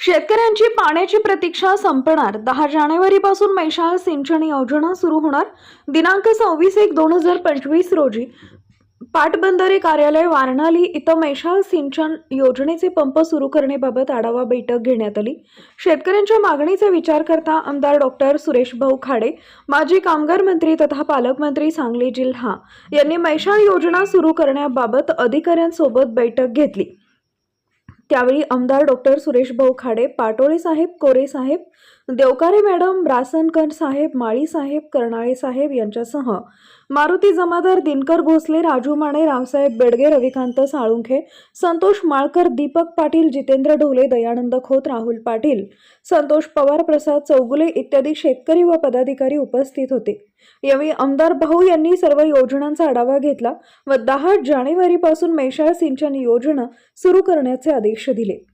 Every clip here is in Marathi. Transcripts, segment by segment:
शेतकऱ्यांची पाण्याची प्रतीक्षा संपणार. दहा जानेवारीपासून मैशाळ सिंचन योजना सुरू होणार. दिनांक सव्वीस एक दोन हजार पंचवीस रोजी पाटबंधारे कार्यालय वारणाली इथं मैशाळ सिंचन योजनेचे पंप सुरू करण्याबाबत आढावा बैठक घेण्यात आली. शेतकऱ्यांच्या मागणीचा विचार करता आमदार डॉक्टर सुरेश भाऊ खाडे माजी कामगार मंत्री तथा पालकमंत्री सांगली जिल्हा यांनी मैशाळ योजना सुरू करण्याबाबत अधिकाऱ्यांसोबत बैठक घेतली. त्यावेळी आमदार डॉक्टर सुरेश भाऊ खाडे पाटोळे साहेब कोरे साहेब देवकारे मॅडम रासनकर साहेब माळी साहेब कर्नाळे साहेब यांच्यासह मारुती जमादार दिनकर भोसले राजू माने रावसाहेब बेडगे रविकांत साळुंखे संतोष माळकर दीपक पाटील जितेंद्र ढोले दयानंद खोत राहुल पाटील संतोष पवार प्रसाद चौगुले इत्यादी शेतकरी व पदाधिकारी उपस्थित होते. यावेळी आमदार भाऊ यांनी सर्व योजनांचा आढावा घेतला व दहा जानेवारीपासून मेषाळ सिंचन योजना सुरू करण्याचे आदेश दिले.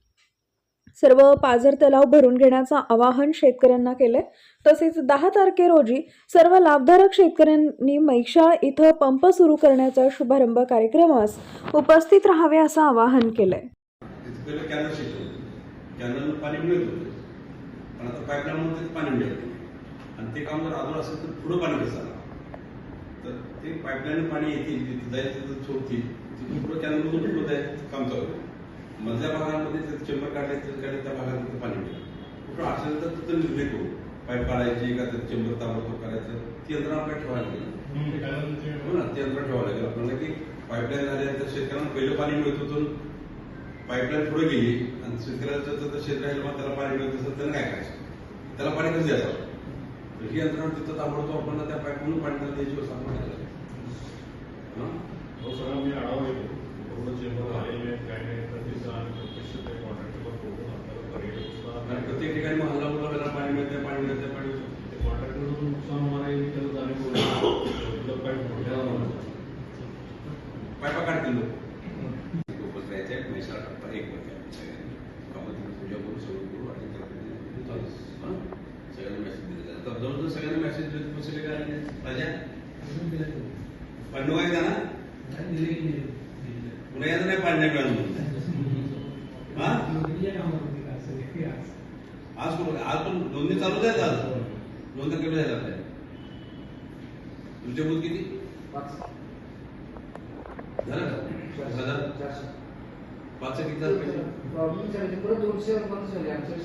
सर्व पाझर तलाव भरून घेण्याचं आवाहन शेतकऱ्यांना केलंय. तसेच दहा तारखे रोजी सर्व लाभधारक शेतकऱ्यांनी मैशाळ इथं पंप सुरू करण्याचा शुभारंभ कार्यक्रमास उपस्थित राहावे असं आवाहन केलंय. आणि ते काम जर अजून असेल तर पुढं पाणी कसं तर ते पाईपलाईन पाणी येतील तिथे जाईल तिथं सोडतील. तिथून पुढं कॅनलमधून पुढं जाईल काम चालू मधल्या भागामध्ये चेंबर काढले तर काढले त्या तिथं पाणी मिळेल कुठं असेल तर तिथं निर्णय करू पाईप काढायची का ते चेंबर ताबडतोब करायचं ती यंत्रणा आपल्याला ठेवायला लागेल. हो ना ते यंत्र ठेवावं लागेल. आपल्याला की पाईपलाईन झाल्यानंतर शेतकऱ्यांना पहिलं पाणी मिळत होतं. पाईपलाईन पुढे गेली आणि शेतकऱ्याचं राहिलं मग त्याला पाणी मिळत असेल तर काय करायचं? त्याला पाणी कसं द्यायचं? तर ही यंत्रणा तिथं ताबडतोब आपण त्या पाईपमधून पाणी द्यायची व्यवस्था आपण तुला सगळ्यांना मेसेज देतो. कुठे काय राजा पडणं का ना पुन्हा यायचं नाही पाडण्या मिळालं आज कोण आज पण नोंदणी चालू जायचं आज? नोंदणी केलं जायला आपल्या तुमचे बूथ किती? झालं का? हज़ार पाचशे किती झालं पैसे दोनशे पंचवीस झाले आमच्या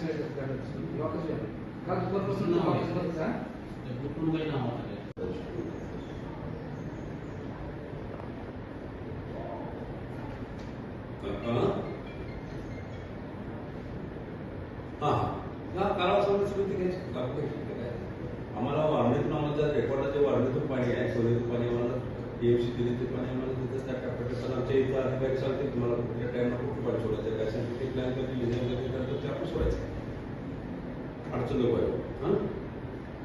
आम्हाला वारणीतून आम्हाला जर रेकॉर्डाचे वारणीतून पाणी आहे सोनेतून पाणी आम्हाला एमसी दिली ते पाणी आम्हाला तिथं त्या टप्प्याटप्प्यानं आमच्या इथं अधिकारी सांगते तुम्हाला कुठल्या टाइमला कुठं पाणी सोडायचं काय सायंटिफिक प्लॅन कधी लिहिलं कधी करतो ते आपण सोडायचं अडचण नको आहे हाँ?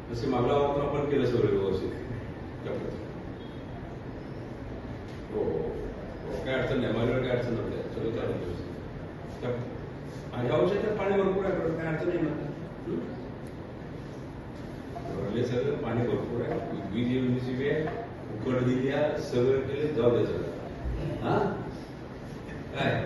जसे मागला वापर आपण केलं सगळं व्यवस्थित. काय अडचण नाही माझ्यावर काय अडचण नव्हती सगळं चालू. आणि औषध तर पाणी भरपूर आहे काय अडचण नाही? वरले सगळं पाणी भरपूर आहे वीज एवढीची आहे उकड दिली सगळं केले जाऊ द्यायचं हा। काय